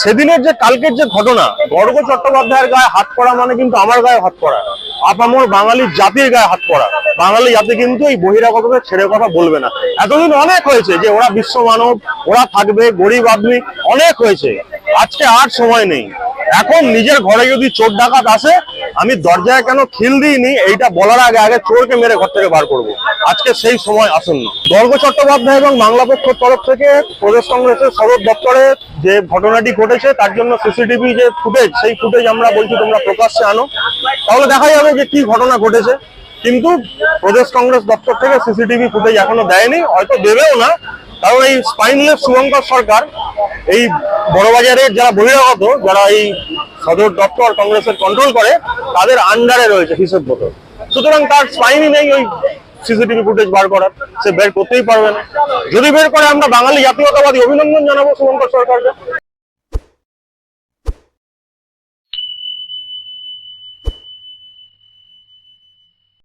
সেদিনের যে কালকের যে ঘটনা, গর্গ চট্টোপাধ্যায়ের গায়ে হাত পড়া মানে কিন্তু আমার গায়ে হাত পড়া। আপামর বাঙালি জাতির গায়ে হাত পড়া। বাঙালি জাতি কিন্তু এই বহিরাগতদের ছেড়ে কথা বলবে না। এতদিন অনেক হয়েছে যে ওরা বিশ্ব মানব, ওরা থাকবে, গরিব আদমি, অনেক হয়েছে। আজকে আর সময় নেই। এখন নিজের ঘরে যদি চোর ডাকাত আসে আমি দরজায় কেন খিল দিইনি, এইটা বলার আগে আগে চোরকে মেরে ঘর থেকে বার করব। আজকে সেই সময় আসন্ন। গর্গ চট্টোপাধ্যায় এবং বাংলা পক্ষের তরফ থেকে প্রদেশ কংগ্রেসের সদর দপ্তরে যে ঘটনাটি ঘটেছে, তার জন্য সিসিটিভি যে ফুটেজ, সেই ফুটেজ আমরা বলছি তোমরা প্রকাশ্যে আনো। তাহলে দেখা যাবে যে কি ঘটনা ঘটেছে। কিন্তু প্রদেশ কংগ্রেস দপ্তর থেকে সিসিটিভি ফুটেজ এখনও দেয়নি, হয়তো দেবেও না। কারণ এই স্পাইনলেস শুভঙ্কর সরকার, এই বড়বাজারের যারা বহিরাগত, যারা এই সদর দপ্তর কংগ্রেসের কন্ট্রোল করে, তাদের আন্ডারে রয়েছে হিসেব মতো। সুতরাং তার স্পাইনি নেই ওই সিসিটিভি ফুটেজ বার করার, সে বের করতেই পারবে না। যদি বের করে, আমরা বাঙালি জাতীয়তাবাদী অভিনন্দন জানাব শুভঙ্কর সরকারকে।